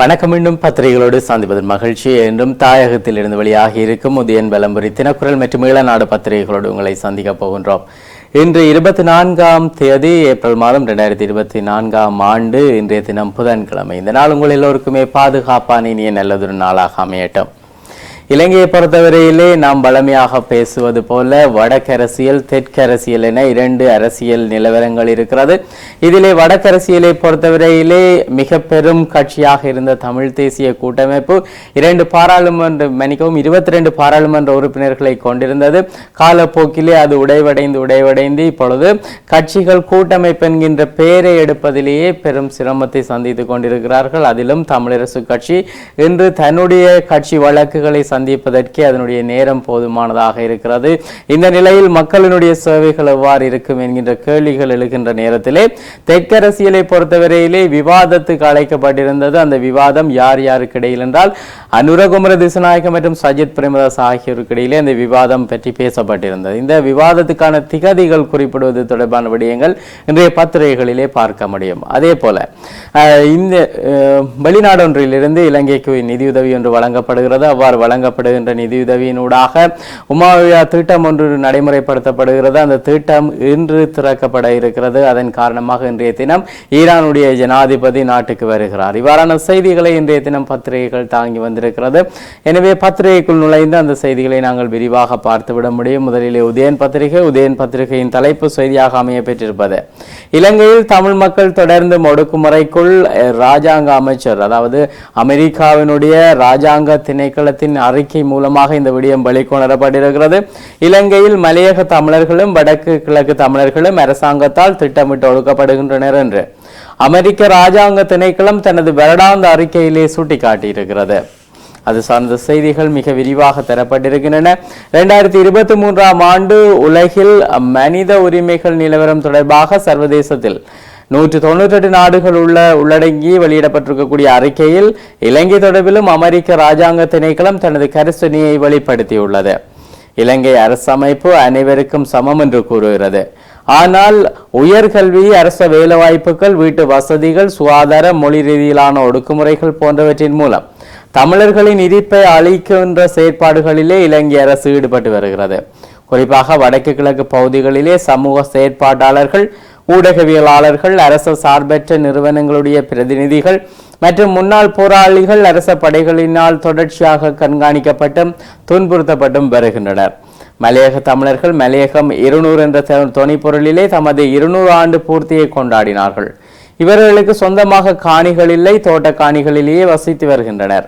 வணக்கம். மீண்டும் பத்திரிகைகளோடு சந்திப்பதன் மகிழ்ச்சி. என்றும் தாயகத்தில் இருந்து வெளியாகி இருக்கும் உதயன் பலம்புரி தினக்குரல் மற்றும் ஈழநாடு பத்திரிகைகளோடு உங்களை சந்திக்கப் போகின்றோம். இன்று இருபத்தி நான்காம் தேதி ஏப்ரல் மாதம் ரெண்டாயிரத்தி இருபத்தி நான்காம் ஆண்டு இன்றைய தினம் புதன்கிழமை. இந்த நாள் உங்கள் எல்லோருக்குமே பாதுகாப்பான இனிய நல்லதொரு நாளாக அமையட்டும். இலங்கையை பொறுத்தவரையிலே நாம் பழமையாக பேசுவது போல வடக்கரசியல் தெற்கரசியல் என இரண்டு அரசியல் நிலவரங்கள் இருக்கிறது. இதிலே வடக்கரசியலை பொறுத்தவரையிலே மிக பெரும் கட்சியாக இருந்த தமிழ் தேசிய கூட்டமைப்பு இரண்டு பாராளுமன்ற மன்னிக்கவும் இருபத்தி ரெண்டு பாராளுமன்ற உறுப்பினர்களை கொண்டிருந்தது. காலப்போக்கிலே அது உடைவடைந்து உடைவடைந்து இப்பொழுது கட்சிகள் கூட்டமைப்பு என்கின்ற பெயரை எடுப்பதிலேயே பெரும் சிரமத்தை சந்தித்துக் கொண்டிருக்கிறார்கள். அதிலும் தமிழரசு கட்சி இன்று தன்னுடைய கட்சி வழக்குகளை சந்திப்பதற்கே அதனுடைய நேரம் போதுமானதாக இருக்கிறது. இந்த நிலையில் மக்களினுடைய சேவைகள் எவ்வாறு இருக்கும் என்கின்ற கேள்விகள் எழுகின்ற நேரத்திலே தெற்கரசியலை பொறுத்தவரையிலே விவாதத்துக்கு அழைக்கப்பட்டிருந்தது. அந்த விவாதம் யார் யாருக்கு இடையில் என்றால் அனுரகுமர திசநாயகம் மற்றும் சஜித் பிரேமதாஸ் ஆகியோருக்கு இடையிலே அந்த விவாதம் பற்றி பேசப்பட்டிருந்தது. இந்த விவாதத்துக்கான திகதிகள் குறிப்பிடுவது தொடர்பான விடயங்கள் இன்றைய பத்திரிகைகளிலே பார்க்க முடியும். அதே போல இந்த வெளிநாடொன்றிலிருந்து இலங்கைக்கு நிதியுதவி ஒன்று வழங்கப்படுகிறது. அவ்வாறு வழங்க வழங்கப்படுகின்ற நிதியுதவியினூடாக உமாவியா திட்டம் ஒன்று நடைமுறைப்படுத்தப்படுகிறது. அந்த திட்டம் இன்று திறக்கப்பட இருக்கிறது. அதன் காரணமாக இன்றைய தினம் ஈரானுடைய ஜனாதிபதி நாட்டுக்கு வருகிறார். இவ்வாறான செய்திகளை இன்றைய தினம் பத்திரிகைகள் தாங்கி வந்திருக்கிறது. எனவே பத்திரிகைக்குள் நுழைந்து அந்த செய்திகளை நாங்கள் விரிவாக பார்த்துவிட முடியும். முதலிலே உதயன் பத்திரிகை உதயன் பத்திரிகையின் தலைப்பு செய்தியாக அமைய பெற்றிருப்பது இலங்கையில் தமிழ் மக்கள் தொடர்ந்து ஒடுக்குமுறைக்குள் ராஜாங்க அமைச்சர் அதாவது அமெரிக்காவினுடைய ராஜாங்க திணைக்களத்தின் அறிக்கை மூலமாக இந்த விடயம் வெளிக்கொணரப்பட்டிருக்கிறது இலங்கையில் மலையக தமிழர்களும் வடக்கு கிழக்கு தமிழர்களும் அரசாங்கத்தால் திட்டமிட்டு ஒடுக்கப்படுகின்றனர் என்று அமெரிக்க ராஜாங்க திணைக்களம் தனது வருடாந்த அறிக்கையிலே சுட்டிக்காட்டியிருக்கிறது. அது சார்ந்த செய்திகள் மிக விரிவாக தரப்பட்டிருக்கின்றன. இரண்டாயிரத்தி இருபத்தி மூன்றாம் ஆண்டு உலகில் மனித உரிமைகள் நிலவரம் தொடர்பாக சர்வதேசத்தில் நூற்று தொண்ணூற்றி எட்டு நாடுகள் உள்ள உள்ளடங்கி வெளியிடப்பட்டிருக்கக்கூடிய அறிக்கையில் இலங்கை தொடர்பிலும் அமெரிக்க ராஜாங்க திணைக்களம் தனது கரிசனையை வெளிப்படுத்தியுள்ளது. இலங்கை அரசமைப்பு அனைவருக்கும் சமம் என்று கூறுகிறது. ஆனால் உயர்கல்வி அரச வேலைவாய்ப்புகள் வீட்டு வசதிகள் சுகாதார மொழி ரீதியிலான ஒடுக்குமுறைகள் போன்றவற்றின் மூலம் தமிழர்களின் இருப்பை அளிக்கின்ற செயற்பாடுகளிலே இலங்கை அரசு ஈடுபட்டு வருகிறது. குறிப்பாக வடக்கு கிழக்கு பகுதிகளிலே சமூக செயற்பாட்டாளர்கள் ஊடகவியலாளர்கள் அரச சார்பற்ற நிறுவனங்களுடைய பிரதிநிதிகள் மற்றும் முன்னாள் போராளிகள் அரச படைகளினால் தொடர்ச்சியாக கண்காணிக்கப்பட்டும் துன்புறுத்தப்பட்டும் வருகின்றனர். மலையக தமிழர்கள் மலையகம் இருநூறு என்ற துணைப்பொருளிலே தமது இருநூறு ஆண்டு பூர்த்தியை கொண்டாடினார்கள். இவர்களுக்கு சொந்தமாக காணிகள் இல்லை தோட்ட காணிகளிலேயே வசித்து வருகின்றனர்.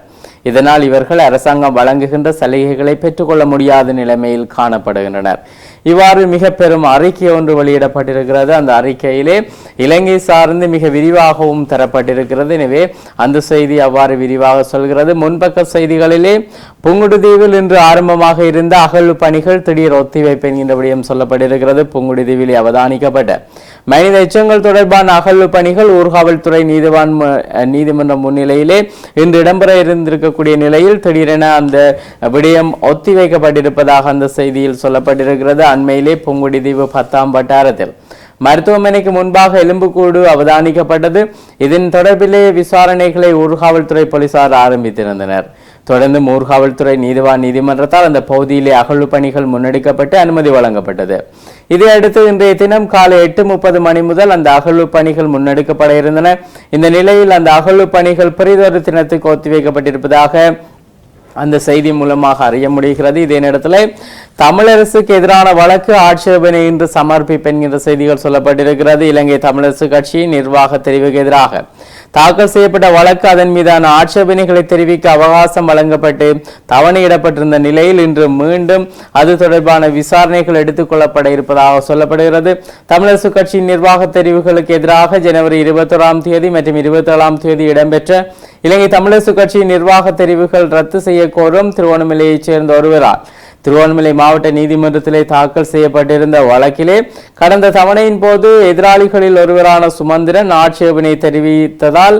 இதனால் இவர்கள் அரசாங்கம் வழங்குகின்ற சலுகைகளை பெற்றுக்கொள்ள முடியாத நிலைமையில் காணப்படுகின்றனர். இவ்வாறு மிக பெரும் அறிக்கை ஒன்று வெளியிடப்பட்டிருக்கிறது. அந்த அறிக்கையிலே இலங்கை சார்ந்து மிக விரிவாகவும் தரப்பட்டிருக்கிறது. எனவே அந்த செய்தி அவ்வாறு விரிவாக சொல்கிறது. முன்பக்க செய்திகளிலே புங்குடுதீவில் இன்று ஆரம்பமாக இருந்த அகழ்வு பணிகள் திடீர் ஒத்திவைப்பு என்கின்ற விடயம் சொல்லப்பட்டிருக்கிறது. புங்குடுதீவில் அவதானிக்கப்பட்ட மனித எச்சங்கள் தொடர்பான அகழ்வு பணிகள் ஊர்காவல்துறை நீதிவான் நீதிமன்ற முன்னிலையிலே இன்று இடம்பெற இருந்திருக்கக்கூடிய நிலையில் திடீரென அந்த விடயம் ஒத்திவைக்கப்பட்டிருப்பதாக அந்த செய்தியில் சொல்லப்பட்டிருக்கிறது. அண்மையிலே புங்குடுதீவு பத்தாம் வட்டாரத்தில். மருத்துவமனைக்கு முன்பாக எலும்புக்கூடு அவதானிக்கப்பட்டது. இதன் தொடர்பிலே விசாரணைகளை ஊர்காவல்துறை போலீசார் ஆரம்பித்திருந்தனர். தொடர்ந்து மூர்காவல்துறை நீதிவான் நீதிமன்றத்தால் அந்த பகுதியிலே அகழ்வு பணிகள் முன்னெடுக்கப்பட்டு அனுமதி வழங்கப்பட்டது. இதையடுத்து இன்றைய தினம் காலை எட்டு முப்பது மணி முதல் அந்த அகழ்வு பணிகள் முன்னெடுக்கப்பட இருந்தன. இந்த நிலையில் அந்த அகழ்வு பணிகள் பெரிதொரு தினத்துக்கு ஒத்திவைக்கப்பட்டிருப்பதாக அந்த செய்தி மூலமாக அறிய முடிகிறது. இதே நேரத்தில் தமிழரசுக்கு எதிரான வழக்கு ஆட்சேபனை இன்று சமர்ப்பிப்பென்கின்ற செய்திகள் சொல்லப்பட்டிருக்கிறது. இலங்கை தமிழரசு கட்சியின் நிர்வாக தெரிவுக்கு எதிராக தாக்கல் செய்யப்பட்ட வழக்கு அதன் மீதான ஆட்சேபனைகளை தெரிவிக்க அவகாசம் வழங்கப்பட்டு தவணையிடப்பட்டிருந்த நிலையில் இன்று மீண்டும் அது தொடர்பான விசாரணைகள் எடுத்துக்கொள்ளப்பட இருப்பதாக சொல்லப்படுகிறது. தமிழரசு கட்சியின் நிர்வாக தெரிவுகளுக்கு எதிராக ஜனவரி இருபத்தோராம் தேதி மற்றும் இருபத்தேழாம் தேதி இடம்பெற்ற இலங்கை தமிழரசு கட்சியின் நிர்வாக தெரிவுகள் ரத்து செய்ய கோரும் திருவண்ணாமலையைச் சேர்ந்த ஒருவரால் திருவண்ணாமலை மாவட்ட நீதிமன்றத்திலே தாக்கல் செய்யப்பட்டிருந்த வழக்கிலே கடந்த தவணையின் போது எதிராளிகளில் ஒருவரான சுமந்திரன் ஆட்சேபனை தெரிவித்ததால்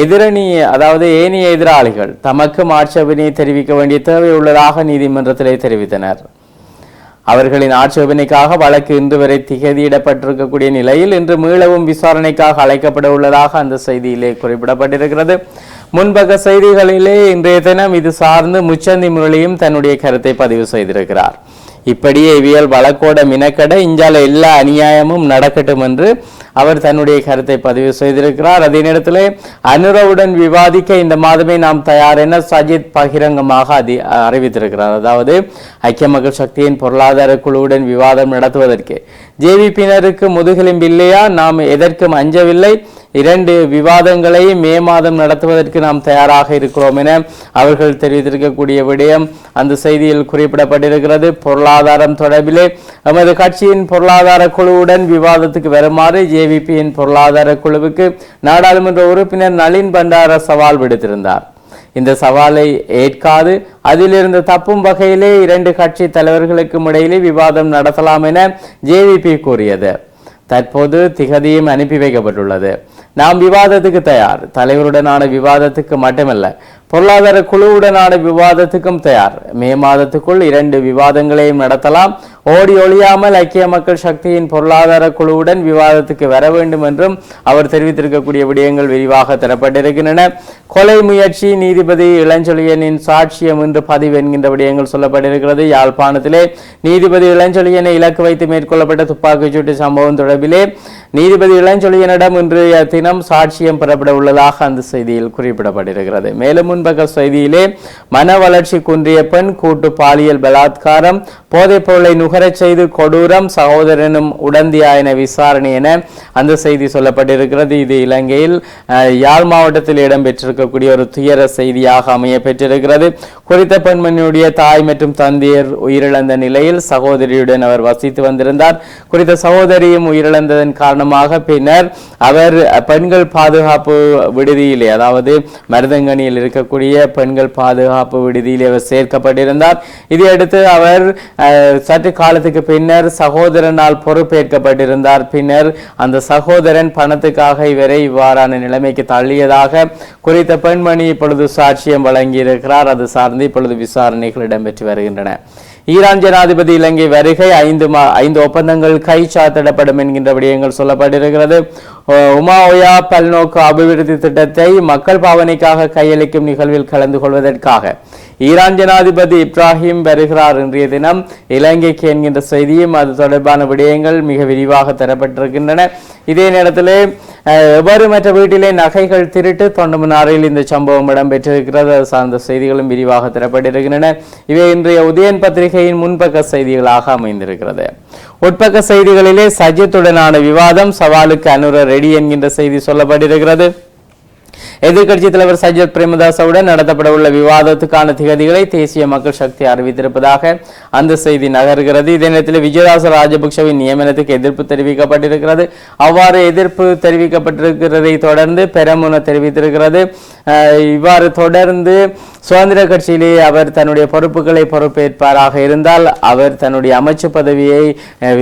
எதிரணி அதாவது ஏனைய எதிராளிகள் தமக்கும் ஆட்சேபனை தெரிவிக்க வேண்டிய தேவை உள்ளதாக நீதிமன்றத்திலே தெரிவித்தனர். அவர்களின் ஆட்சேபனைக்காக வழக்கு இன்று வரை திகதியிடப்பட்டிருக்கக்கூடிய நிலையில் இன்று மீளவும் விசாரணைக்காக அழைக்கப்பட உள்ளதாக அந்த செய்தியிலே குறிப்பிடப்பட்டிருக்கிறது. முன்பக்க செய்திகளிலே இன்றைய தினம் இது சார்ந்து முச்சந்தி முரளியும் தன்னுடைய கருத்தை பதிவு செய்திருக்கிறார். இப்படியே இவியல் வழக்கோட மினக்கட இஞ்சால எல்லா அநியாயமும் நடக்கட்டும் என்று அவர் தன்னுடைய கருத்தை பதிவு செய்திருக்கிறார். அதே நேரத்தில் அனுரவுடன் விவாதிக்க இந்த மாதமே நாம் தயார் என சஜித் பகிரங்கமாக அதி அறிவித்திருக்கிறார். அதாவது ஐக்கிய மக்கள் சக்தியின் பொருளாதார குழுவுடன் விவாதம் நடத்துவதற்கு. ஜேவிபியினருக்கு முதுகெலும்பு இல்லையா? நாம் எதற்கும் அஞ்சவில்லை. இரண்டு விவாதங்களை மே மாதம் நடத்துவதற்கு நாம் தயாராக இருக்கிறோம் என அவர்கள் தெரிவித்திருக்கக்கூடிய விடயம் அந்த செய்தியில் குறிப்பிடப்பட்டிருக்கிறது. பொருளாதாரம் தொடர்பிலே நமது கட்சியின் பொருளாதார குழுவுடன் விவாதத்துக்கு வருமாறு ஜேவிபியின் பொருளாதார குழுவுக்கு நாடாளுமன்ற உறுப்பினர் நளின் பண்டார சவால் விடுத்திருந்தார். இந்த சவாலை ஏற்காது அதிலிருந்து தப்பும் வகையிலே இரண்டு கட்சி தலைவர்களுக்கும் இடையிலே விவாதம் நடத்தலாம் என ஜேவிபி கூறியது. தற்போது திகதியும் அனுப்பி வைக்கப்பட்டுள்ளது. நாம் விவாதத்துக்கு தயார். தலைவருடனான விவாதத்துக்கு மட்டுமல்ல பொருளாதார குழுவுடனான விவாதத்துக்கும் தயார். மே மாதத்துக்குள் இரண்டு விவாதங்களையும் நடத்தலாம். ஓடி ஒழியாமல் ஐக்கிய மக்கள் சக்தியின் பொருளாதார குழுவுடன் விவாதத்துக்கு வர வேண்டும் என்றும் அவர் தெரிவித்திருக்கக்கூடிய விடயங்கள் விரிவாக தரப்பட்டிருக்கின்றன. கொலை முயற்சி நீதிபதி இளஞ்சொலியனின் சாட்சியம் என்று பதிவு என்கின்ற விடயங்கள் சொல்லப்பட்டிருக்கிறது. யாழ்ப்பாணத்திலே நீதிபதி இளஞ்சொலியனை இலக்கு வைத்து மேற்கொள்ளப்பட்ட துப்பாக்கிச் சூட்டு சம்பவம் தொடர்பிலே நீதிபதி இளஞ்சொலியனிடம் இன்றைய தினம் சாட்சியம் பெறப்பட உள்ளதாக அந்த செய்தியில் குறிப்பிடப்பட்டிருக்கிறது. மேலும் முன்பக்க செய்தியிலே மன வளர்ச்சி குன்றிய பெண் கூட்டு பாலியல் பலாத்காரம் போதைப் பொருளை நுகரச் செய்து கொடூரம் சகோதரனும் உடந்தியா என விசாரணை என அந்த செய்தி சொல்லப்பட்டிருக்கிறது. இது இலங்கையில் யாழ் மாவட்டத்தில் இடம்பெற்றிருக்கக்கூடிய ஒரு துயர செய்தியாக அமைய பெற்றிருக்கிறது. குறித்த பெண்மணியுடைய தாய் மற்றும் தந்தையர் உயிரிழந்த நிலையில் சகோதரியுடன் அவர் வசித்து வந்திருந்தார். குறித்த சகோதரியும் உயிரிழந்ததன் காரணமாக பின்னர் அவர் பெண்கள் பாதுகாப்பு விடுதியிலே அதாவது மருதங்கனியில் இருக்கக்கூடிய பெண்கள் பாதுகாப்பு விடுதியில் இவர் சேர்க்கப்பட்டிருந்தார். இதையடுத்து அவர் சற்று காலத்துக்கு பின்னர் சகோதரனால் பொறுப்பேற்கப்பட்டிருந்தார். பின்னர் அந்த சகோதரன் பணத்துக்காக இவரை இவ்வாறான நிலைமைக்கு தள்ளியதாக குறித்த பெண்மணி இப்பொழுது சாட்சியம் வழங்கியிருக்கிறார். அது சார்ந்து இப்பொழுது விசாரணைகள் இடம்பெற்று வருகின்றன. ஈரான் ஜனாதிபதி இலங்கை வருகை ஐந்து மா ஐந்து ஒப்பந்தங்கள் கைச்சாத்திடப்படும் என்கின்ற விடயங்கள் சொல்லப்பட்டிருக்கிறது. உமா ஒயா பல்நோக்கு அபிவிருத்தி திட்டத்தை மக்கள் பாவனைக்காக கையளிக்கும் நிகழ்வில் கலந்து கொள்வதற்காக ஈரான் ஜனாதிபதி இப்ராஹிம் வருகிறார் இன்றைய தினம். இலங்கைக்கு என்கின்ற செய்தியும் அது தொடர்பான விடயங்கள் மிக விரிவாக தரப்பட்டிருக்கின்றன. இதே நேரத்திலே அஹ், மற்ற வீட்டிலே நகைகள் திருட்டு தொண்டமனாரில் இந்த சம்பவம் இடம்பெற்றிருக்கிறது அது சார்ந்த செய்திகளும் விரிவாக தரப்பட்டிருக்கின்றன இவை இன்றைய உதயன் பத்திரிகையின் முன்பக்க செய்திகளாக அமைந்திருக்கிறது. உட்பக்க செய்திகளிலே சஜித்துடனான விவாதம் சவாலுக்கு அனுர ரெடி என்கின்ற செய்தி சொல்லப்பட்டிருக்கிறது. எதிர்க்கட்சி தலைவர் சஜித் பிரேமதாசவுடன் நடத்தப்பட உள்ள விவாதத்துக்கான திகதிகளை தேசிய மக்கள் சக்தி அறிவித்திருப்பதாக அந்த செய்தி நகர்கிறது. இதே நேரத்தில் விஜயதாச ராஜபக்சவின் நியமனத்துக்கு எதிர்ப்பு தெரிவிக்கப்பட்டிருக்கிறது. அவ்வாறு எதிர்ப்பு தெரிவிக்கப்பட்டிருக்கிறதை தொடர்ந்து பெரமுன தெரிவித்திருக்கிறது. அஹ், இவ்வாறு தொடர்ந்து சுதந்திர கட்சியிலே அவர் தன்னுடைய பொறுப்புகளை பொறுப்பேற்பாராக இருந்தால் அவர் தன்னுடைய அமைச்சு பதவியை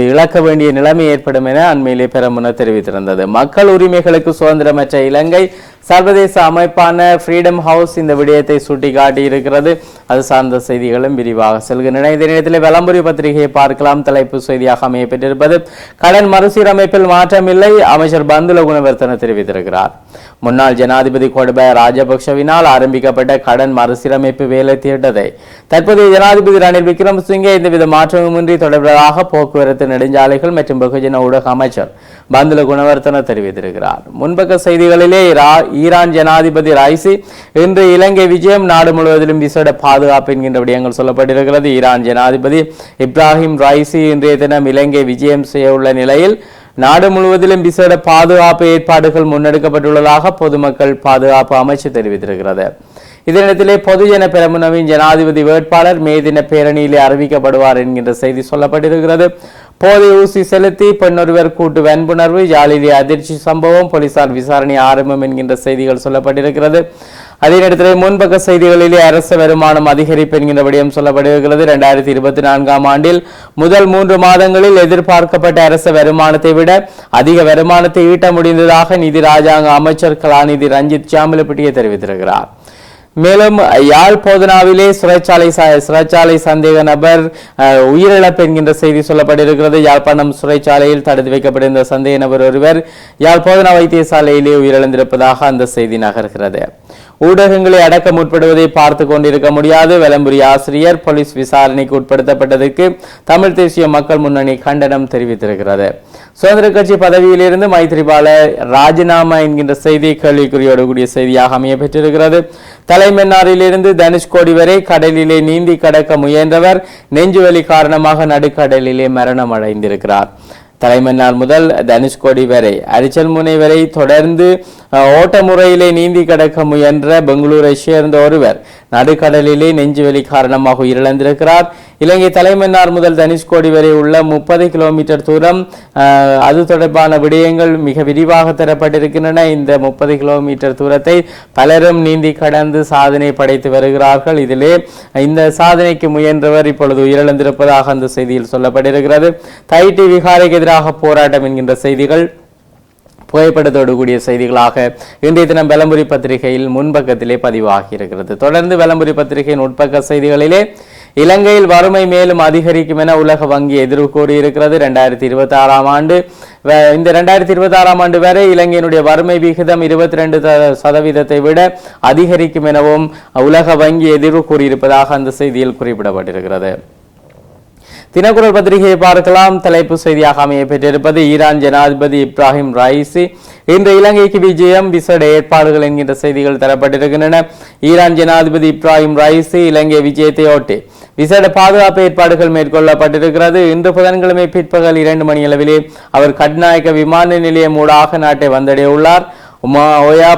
இழக்க வேண்டிய நிலைமை ஏற்படும் என அண்மையிலே பெரமுன தெரிவித்திருந்தது. மக்கள் உரிமைகளுக்கு சுதந்திரமற்ற இலங்கை சர்வதேச அமைப்பான ஃப்ரீடம் ஹவுஸ் இந்த விடயத்தை சுட்டிக்காட்டி இருக்கிறது அது சார்ந்த செய்திகளும் விரிவாக செல்கின்றன. இந்த நேரத்தில் விளம்பரி பத்திரிகையை பார்க்கலாம். தலைப்பு செய்தியாக அமையப்பெற்றிருப்பது கடன் மறுசீரமைப்பில் மாற்றமில்லை அமைச்சர் பந்துல குணவர்த்தன தெரிவித்திருக்கிறார். முன்னாள் ஜனாதிபதி கோடபாய ராஜபக்ஷவினால் ஆரம்பிக்கப்பட்ட கடன் மறுசீரமைப்பு வேலை திட்டத்தை. தற்போதைய ஜனாதிபதி ரணில் விக்ரமசிங்கே எந்தவித மாற்றமுமின்றி தொடர்வதாக போக்குவரத்து நெடுஞ்சாலைகள் மற்றும் வெகுஜன ஊடக அமைச்சர் பந்துல குணவர்த்தன தெரிவித்திருக்கிறார். முன்பக்க செய்திகளிலே ஈரான் ஜனாதிபதி ரைசி இன்று இலங்கை விஜயம் நாடு முழுவதிலும் விசேட பாதுகாப்பு என்கின்ற விடயங்கள் சொல்லப்பட்டிருக்கிறது. ஈரான் ஜனாதிபதி இப்ராஹிம் ரைசி இன்றைய தினம் இலங்கை விஜயம் செய்ய உள்ள நிலையில் நாடு முழுவதிலும் விசேட பாதுகாப்பு ஏற்பாடுகள் முன்னெடுக்கப்பட்டுள்ளதாக பொதுமக்கள் பாதுகாப்பு அமைச்சு தெரிவித்திருக்கிறது. இதனிடத்திலே பொதுஜன பெரமுனவின் ஜனாதிபதி வேட்பாளர் மே தின பேரணியிலே அறிவிக்கப்படுவார் என்கின்ற செய்தி சொல்லப்பட்டிருக்கிறது. போதை ஊசி செலுத்தி பெண்ணொருவர் கூட்டு வன்புணர்வு யாழிலே அதிர்ச்சி சம்பவம் போலீசார் விசாரணை ஆரம்பம் என்கின்ற செய்திகள் சொல்லப்பட்டிருக்கிறது. அதே நேரத்தில் முன்பக்க செய்திகளிலே அரசு வருமானம் அதிகரிப்பு என்கின்ற விடயம் சொல்லப்படுகிறது. இரண்டாயிரத்தி இருபத்தி நான்காம் ஆண்டில் முதல் மூன்று மாதங்களில் எதிர்பார்க்கப்பட்ட அரசு வருமானத்தை விட அதிக வருமானத்தை ஈட்ட முடிந்ததாக நிதி ராஜாங்க அமைச்சர் கலாநிதி ரஞ்சித் சாமிலப்பட்டியை தெரிவித்திருக்கிறார். மேலும் யாழ் போதனாவிலே சிறைச்சாலை சிறைச்சாலை சந்தேக நபர் உயிரிழப்பு என்கின்ற செய்தி சொல்லப்பட்டிருக்கிறது. யாழ்ப்பாணம் சிறைச்சாலையில் தடுத்து வைக்கப்பட்டிருந்த சந்தேக நபர் ஒருவர் யாழ் போதனா வைத்தியசாலையிலே உயிரிழந்திருப்பதாக அந்த செய்தி நகர்கிறது. ஊடகங்களை அடக்க முற்படுவதை பார்த்து கொண்டிருக்க முடியாது. வெலம்புரி ஆசிரியர் போலீஸ் விசாரணைக்கு உட்படுத்தப்பட்டதற்கு தமிழ் தேசிய மக்கள் முன்னணி கண்டனம் தெரிவித்திருக்கிறது. சுதந்திர கட்சி பதவியிலிருந்து மைத்திரிபால ராஜினாமா என்கின்ற செய்தி கேள்விக்குறியோடு கூடிய செய்தியாக அமைய பெற்றிருக்கிறது. தலைமன்னாரிலிருந்து தனுஷ்கோடி வரை கடலிலே நீந்தி கடக்க முயன்றவர். நெஞ்சுவலி காரணமாக நடுக்கடலிலே மரணம் அடைந்திருக்கிறார். தலைமன்னார் முதல் தனுஷ்கோடி வரை. அரிச்சல் முனை வரை தொடர்ந்து ஓட்ட முறையிலே நீந்தி கடக்க முயன்ற பெங்களூரை சேர்ந்த ஒருவர். நடுக்கடலிலே நெஞ்சுவலி காரணமாக உயிரிழந்திருக்கிறார். இலங்கை தலைமன்னார் முதல் தனுஷ்கோடி வரை உள்ள முப்பது கிலோமீட்டர் தூரம் அது தொடர்பான விடயங்கள் மிக விரிவாக தரப்பட்டிருக்கின்றன. இந்த முப்பது கிலோமீட்டர் தூரத்தை பலரும் நீந்தி கடந்து சாதனை படைத்து வருகிறார்கள். இதிலே இந்த சாதனைக்கு முயன்றவர் இப்பொழுது உயிரிழந்திருப்பதாக அந்த செய்தியில் சொல்லப்பட்டிருக்கிறது. தைட்டி விகாரைக்கு எதிராக போராட்டம் என்கின்ற செய்திகள் புகைப்படத்தோடு கூடிய செய்திகளாக இன்றைய தினம் வெலம்புரி பத்திரிகையில் முன்பக்கத்திலே பதிவாகி இருக்கிறது. தொடர்ந்து வெலம்புரி பத்திரிகையின் உட்பக்க செய்திகளிலே இலங்கையில் வறுமை மேலும் அதிகரிக்கும் என உலக வங்கி எதிர்வு கூறியிருக்கிறது. ரெண்டாயிரத்தி இருபத்தி ஆறாம் ஆண்டு இந்த ரெண்டாயிரத்தி இருபத்தி ஆறாம் ஆண்டு வரை இலங்கையினுடைய வறுமை விகிதம் இருபத்தி ரெண்டு சதவீதத்தை விட அதிகரிக்கும் எனவும் உலக வங்கி எதிர்வு கூறியிருப்பதாக அந்த செய்தியில் குறிப்பிடப்பட்டிருக்கிறது. தினக்குரல் பத்திரிகையை பார்க்கலாம். தலைப்பு செய்தியாக அமைய பெற்றிருப்பது ஈரான் ஜனாதிபதி இப்ராஹிம் ரைசி. இன்று இலங்கைக்கு விஜயம் விசேட ஏற்பாடுகள் என்கின்ற செய்திகள் தரப்பட்டிருக்கின்றன. ஈரான் ஜனாதிபதி இப்ராஹிம் ரைசி இலங்கை விஜயத்தை ஒட்டி விசேட பாதுகாப்பு ஏற்பாடுகள் மேற்கொள்ளப்பட்டிருக்கிறது. இன்று புதன்கிழமை பிற்பகல் இரண்டு மணி அளவிலே அவர் கட்நாயக்க விமான நிலையம் ஊடாக நாட்டை வந்தடைய உள்ளார் உமா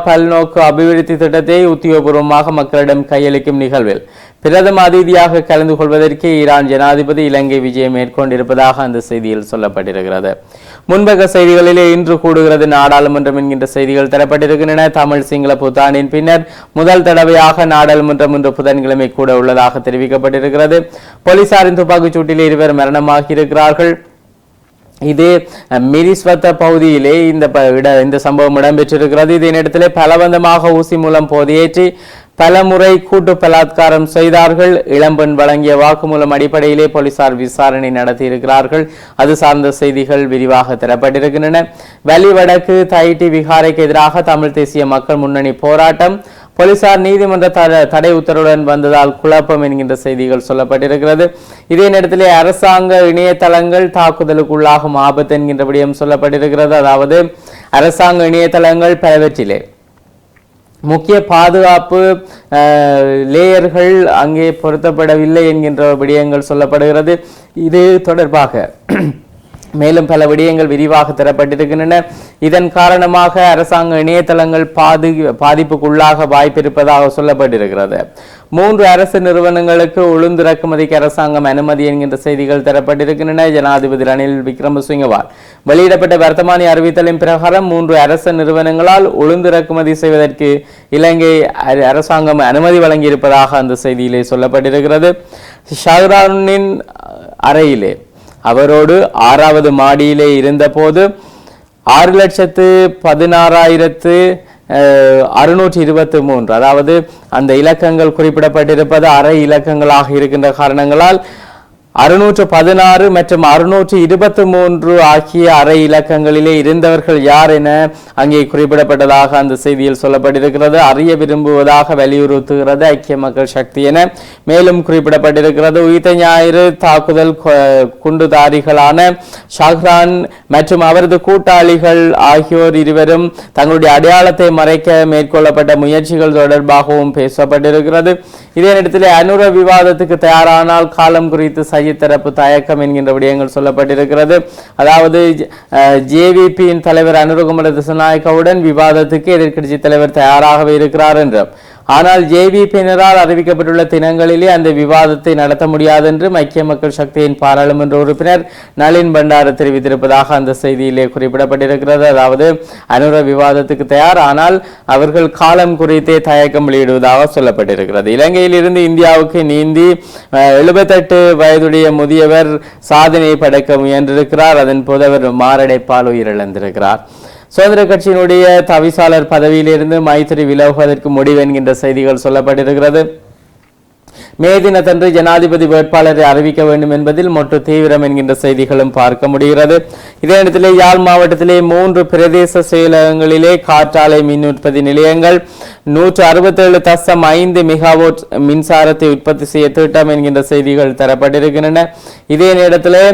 பல்நோக்கு அபிவிருத்தி திட்டத்தை உத்தியோகபூர்வமாக மக்களிடம் கையளிக்கும் நிகழ்வில் பிரதம அதிதியாக கலந்து கொள்வதற்கு ஈரான் ஜனாதிபதி இலங்கை விஜயம் மேற்கொண்டிருப்பதாக அந்த செய்தியில் சொல்லப்பட்டிருக்கிறது. முன்பக்க செய்திகளிலே இன்று கூடுகிறது நாடாளுமன்றம் என்கின்ற செய்திகள் தரப்பட்டிருக்கின்றன. தமிழ் சிங்கள புத்தாண்டின் பின்னர் முதல் தடவையாக நாடாளுமன்றம் இன்று புதன்கிழமை கூட உள்ளதாக தெரிவிக்கப்பட்டிருக்கிறது. போலீசாரின் துப்பாக்கிச் சூட்டில் இருவர் மரணமாகியிருக்கிறார்கள். இது மிரிஸ்வத்த பகுதியிலே இந்த ப- இட இந்த சம்பவம் இடம்பெற்றிருக்கிறது. இதனிடத்திலே பலவந்தமாக ஊசி மூலம் போதியேற்றி பலமுறை கூட்டு பலாத்காரம் செய்தார்கள். இளம்பெண் வழங்கிய வாக்குமூலம் அடிப்படையிலே போலீசார் விசாரணை நடத்தியிருக்கிறார்கள். அது சார்ந்த செய்திகள் விரிவாக தரப்பட்டிருக்கின்றன. வலி வடக்கு தைட்டி விகாரைக்கு எதிராக தமிழ் தேசிய மக்கள் முன்னணி போராட்டம். போலீசார் நீதிமன்ற தடை உத்தரவுடன் வந்ததால் குழப்பம் என்கின்ற செய்திகள் சொல்லப்பட்டிருக்கிறது. இதே நேரத்திலே அரசாங்க இணையதளங்கள் தாக்குதலுக்குள்ளாகும் ஆபத்து என்கின்ற விடயம் சொல்லப்பட்டிருக்கிறது. அதாவது அரசாங்க இணையதளங்கள் பலவற்றிலே முக்கிய பாதுகாப்பு லேயர்கள் அங்கே பொருத்தப்படவில்லை என்கின்ற விடயங்கள் சொல்லப்படுகிறது. இது தொடர்பாக மேலும் பல விடயங்கள் விரிவாக தரப்பட்டிருக்கின்றன. இதன் காரணமாக அரசாங்க இணையதளங்கள் பாதி பாதிப்புக்குள்ளாக வாய்ப்பிருப்பதாக சொல்லப்பட்டிருக்கிறது. மூன்று அரசு நிறுவனங்களுக்கு உளுந்து இறக்குமதிக்கு அரசாங்கம் அனுமதி என்கின்ற செய்திகள் தரப்பட்டிருக்கின்றன. ஜனாதிபதி ரணில் விக்ரமசிங்கவால் வெளியிடப்பட்ட வர்த்தமானி அறிவித்தலின் பிரகாரம் மூன்று அரசு நிறுவனங்களால் உளுந்து இறக்குமதி செய்வதற்கு இலங்கை அரசாங்கம் அனுமதி வழங்கியிருப்பதாக அந்த செய்தியிலே சொல்லப்பட்டிருக்கிறது. ஷஹ்ரானின் அறையிலே அவரோடு ஆறாவது மாடியிலே இருந்தபோது ஆறு லட்சத்து பதினாறாயிரத்து அறுநூற்றி இருபத்தி மூன்று. அதாவது அந்த இலக்கங்கள் குறிப்பிடப்பட்டிருப்பது அரை இலக்கங்களாக இருக்கின்ற காரணங்களால் அறுநூற்று பதினாறு மற்றும் அறுநூற்று இருபத்தி மூன்று ஆகிய அரை இலக்கங்களிலே இருந்தவர்கள் யார் என அங்கே குறிப்பிடப்பட்டதாக அந்த செய்தியில் சொல்லப்பட்டிருக்கிறது. அறிய விரும்புவதாக வலியுறுத்துகிறது ஐக்கிய மக்கள் சக்தி என. மேலும் குறிப்பிடப்பட்டிருக்கிறது உயிர்த்த ஞாயிறு தாக்குதல் குண்டுதாரிகளான ஷாஹ்ரான் மற்றும் அவரது கூட்டாளிகள் ஆகியோர் இருவரும் தங்களுடைய அடையாளத்தை மறைக்க மேற்கொள்ளப்பட்ட முயற்சிகள் தொடர்பாகவும் பேசப்பட்டிருக்கிறது. இதே நேரத்தில் அனுர விவாதத்துக்கு தயாரானால் காலம் குறித்து சஜித் தரப்பு தயக்கம் என்கின்ற விடயங்கள் சொல்லப்பட்டிருக்கிறது. அதாவது ஜேவிபியின் தலைவர் அனுரகுமர திசநாயக்கவுடன் விவாதத்துக்கு எதிர்க்கட்சி தலைவர் தயாராகவே இருக்கிறார் என்றும். ஆனால் ஜேவிபியினரால் அறிவிக்கப்பட்டுள்ள தினங்களிலே அந்த விவாதத்தை நடத்த முடியாது என்று ஐக்கிய மக்கள் சக்தியின் பாராளுமன்ற உறுப்பினர் நளின் பண்டார தெரிவித்திருப்பதாக அந்த செய்தியிலே குறிப்பிடப்பட்டிருக்கிறது. அதாவது அனுர விவாதத்துக்கு தயார் ஆனால் அவர்கள் காலம் குறித்தே தயக்கம் வெளியிடுவதாக சொல்லப்பட்டிருக்கிறது. இலங்கையில் இருந்து இந்தியாவுக்கு நீந்தி எழுபத்தெட்டு வயதுடைய முதியவர் சாதனை படைக்க முயன்றிருக்கிறார். அதன் போது அவர் மாரடைப்பால் உயிரிழந்திருக்கிறார். சுதந்திர கட்சியினுடைய தவிசாளர் பதவியிலிருந்து மைத்திரி விலகுவதற்கு முடிவு என்கின்ற செய்திகள் சொல்லப்பட்டிருக்கிறது. மே தினத்தன்று ஜனாதிபதி வேட்பாளரை அறிவிக்க வேண்டும் என்பதில் மொட்டு தீவிரம் என்கின்ற செய்திகளும் பார்க்க முடிகிறது. இதே இடத்திலே யாழ் மாவட்டத்திலே மூன்று பிரதேச செயலகங்களிலே காற்றாலை மின் உற்பத்தி நிலையங்கள் நூற்று அறுபத்தேழு தசம் ஐந்து மெகாவோட் மின்சாரத்தை உற்பத்தி செய்ய திட்டம் என்கின்ற செய்திகள் தரப்பட்டிருக்கின்றன. இதே நேரத்திலே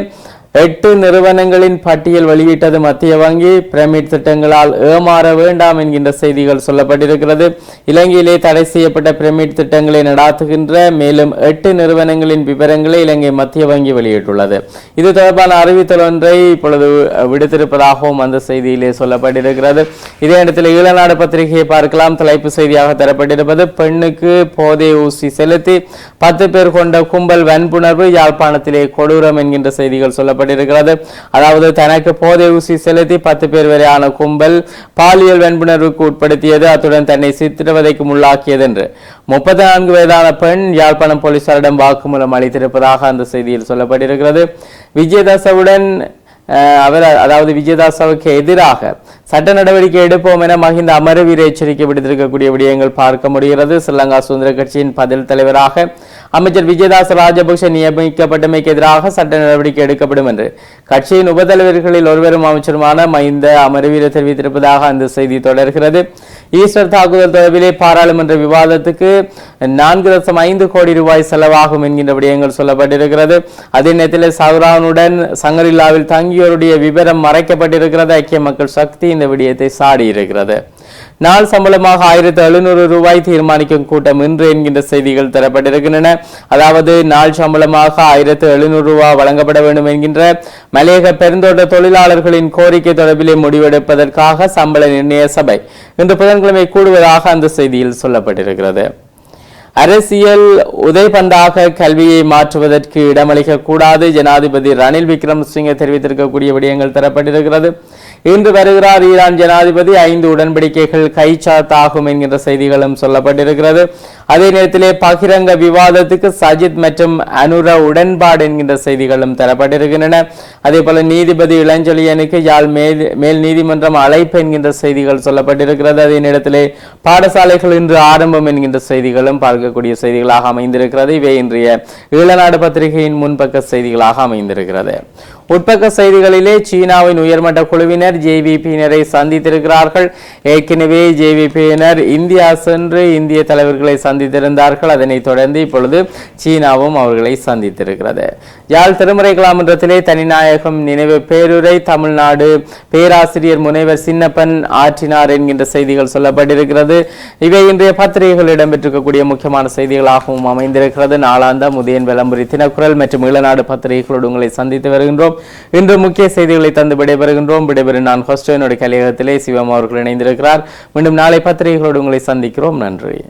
எட்டு நிறுவனங்களின் பட்டியல் வெளியிட்டது மத்திய வங்கி. பிரமிட் திட்டங்களால் ஏமாற வேண்டாம் என்கின்ற செய்திகள் சொல்லப்பட்டிருக்கிறது. இலங்கையிலே தடை செய்யப்பட்ட பிரமிட் திட்டங்களை நடாத்துகின்ற மேலும் எட்டு நிறுவனங்களின் விவரங்களை இலங்கை மத்திய வங்கி வெளியிட்டுள்ளது. இது தொடர்பான அறிவித்தல் ஒன்றை இப்பொழுது விடுத்திருப்பதாகவும் அந்த செய்தியிலே சொல்லப்பட்டிருக்கிறது. இதே இடத்தில் ஈழநாடு பத்திரிகையை பார்க்கலாம். தலைப்பு செய்தியாக தரப்பட்டிருப்பது பெண்ணுக்கு போதை ஊசி செலுத்தி பத்து பேர் கொண்ட கும்பல் வன்புணர்வு யாழ்ப்பாணத்திலே கொடூரம் என்கின்ற செய்திகள் சொல்லப்பட்டிருக்கிறது அதாவது தனக்கு போதை ஊசி செலுத்தி பத்து பேர் வரையான கும்பல் பாலியல் வன்புணர்வுக்கு உட்படுத்தியது. அத்துடன் தன்னை சித்திரவதைக்கு உள்ளாக்கியது என்று. முப்பத்தி நான்கு வயதான பெண் யாழ்ப்பாணம் போலீசாரிடம் வாக்குமூலம் அளித்திருப்பதாக அந்த செய்தியில் சொல்லப்பட்டிருக்கிறது. விஜயதாசவுடன் அவர் அதாவது விஜயதாசாவுக்கு எதிராக சட்ட நடவடிக்கை எடுப்போம் என மஹிந்த அமரவீர எச்சரிக்கை விடுத்திருக்கக்கூடிய விடயங்கள் பார்க்க முடிகிறது. ஸ்ரீலங்கா சுதந்திர கட்சியின் பதில் தலைவராக அமைச்சர் விஜயதாஸ் ராஜபக்ஷ நியமிக்கப்பட்டமைக்கு எதிராக சட்ட நடவடிக்கை எடுக்கப்படும் என்று. கட்சியின் உபதலைவர்களில் ஒருவரும் அமைச்சருமான மஹிந்த அமரவீர தெரிவித்திருப்பதாக அந்த செய்தி தொடர்கிறது. ஈஸ்டர் தாக்குதல் தொடர்பிலே பாராளுமன்ற விவாதத்துக்கு நான்கு லட்சம் ஐந்து கோடி ரூபாய் செலவாகும் என்கின்ற விடயங்கள் சொல்லப்பட்டிருக்கிறது. அதே நேரத்தில் சவுரானுடன் சங்கரில்லாவில் தங்கியோருடைய விவரம் மறைக்கப்பட்டிருக்கிறது. ஐக்கிய மக்கள் சக்தி இந்த விடயத்தை சாடியிருக்கிறது. நாள் சம்பளமாக ஆயிரத்து எழுநூறு ரூபாய் தீர்மானிக்கும் கூட்டம் இன்று என்கின்ற செய்திகள் தரப்பட்டிருக்கின்றன. அதாவது நாள் சம்பளமாக ஆயிரத்து எழுநூறு ரூபாய் வழங்கப்பட வேண்டும் என்கின்ற மலையக பெருந்தோட்ட தொழிலாளர்களின் கோரிக்கை தொடர்பிலே முடிவெடுப்பதற்காக சம்பள நிர்ணய சபை இன்று புதன்கிழமை கூடுவதாக அந்த செய்தியில் சொல்லப்பட்டிருக்கிறது. அரசியல் உதைபந்தாக கல்வியை மாற்றுவதற்கு இடமளிக்க கூடாது ஜனாதிபதி ரணில் விக்ரமசிங்க தெரிவித்திருக்கக்கூடிய விடயங்கள் தரப்பட்டிருக்கிறது. இன்று வருகிறார் ஈரான் ஜனாதிபதி ஐந்து உடன்படிக்கைகள் கைச்சாத்தாகும் என்கின்ற செய்திகளும் சொல்லப்பட்டிருக்கிறது. அதே நேரத்திலே பகிரங்க விவாதத்துக்கு சஜித் மற்றும் அனுர உடன்பாடு என்கின்ற செய்திகளும் தரப்பட்டிருக்கின்றன. அதே போல நீதிபதி இளஞ்செழியனுக்கு யாழ் மேல் மேல் நீதிமன்றம் அழைப்பு என்கின்ற செய்திகள் சொல்லப்பட்டிருக்கிறது. அதே நேரத்திலே பாடசாலைகள் இன்று ஆரம்பம் என்கின்ற செய்திகளும் பார்க்கக்கூடிய செய்திகளாக அமைந்திருக்கிறது. இவை இன்றைய ஈழநாடு பத்திரிகையின் முன்பக்க செய்திகளாக அமைந்திருக்கிறது. உட்பக்க செய்திகளிலே சீனாவின் உயர்மட்ட குழுவினர் ஜேவிபியினரை சந்தித்திருக்கிறார்கள். ஏற்கனவே ஜேவிபியினர் இந்தியா சென்று இந்திய தலைவர்களை சந்தித்திருந்தார்கள். அதனைத் தொடர்ந்து இப்பொழுது சீனாவும் அவர்களை சந்தித்திருக்கிறது. யாழ் திருமுறை கலாமன்றத்திலே தனிநாயகம் நினைவு பேருரை தமிழ்நாடு பேராசிரியர் முனைவர் சின்னப்பன் ஆற்றினார் என்கின்ற செய்திகள் சொல்லப்பட்டிருக்கிறது. இவை இன்றைய பத்திரிகைகள் இடம்பெற்றிருக்கக்கூடிய முக்கியமான செய்திகளாகவும் அமைந்திருக்கிறது. நாளாந்த முதியன் விளம்பரி தினக்குரல் மற்றும் ஈழநாடு பத்திரிகைகளோடு உங்களை சந்தித்து வருகின்றோம். இன்று முக்கிய செய்திகளை தந்து விடைபெறுகின்றோம். விடைபெறும் நான் ஹோஸ்டோனுடைய கலையகத்திலே சிவம் அவர்கள் இணைந்திருக்கிறார். மீண்டும் நாளை பத்திரிகைகளோடு உங்களை சந்திக்கிறோம். நன்றி.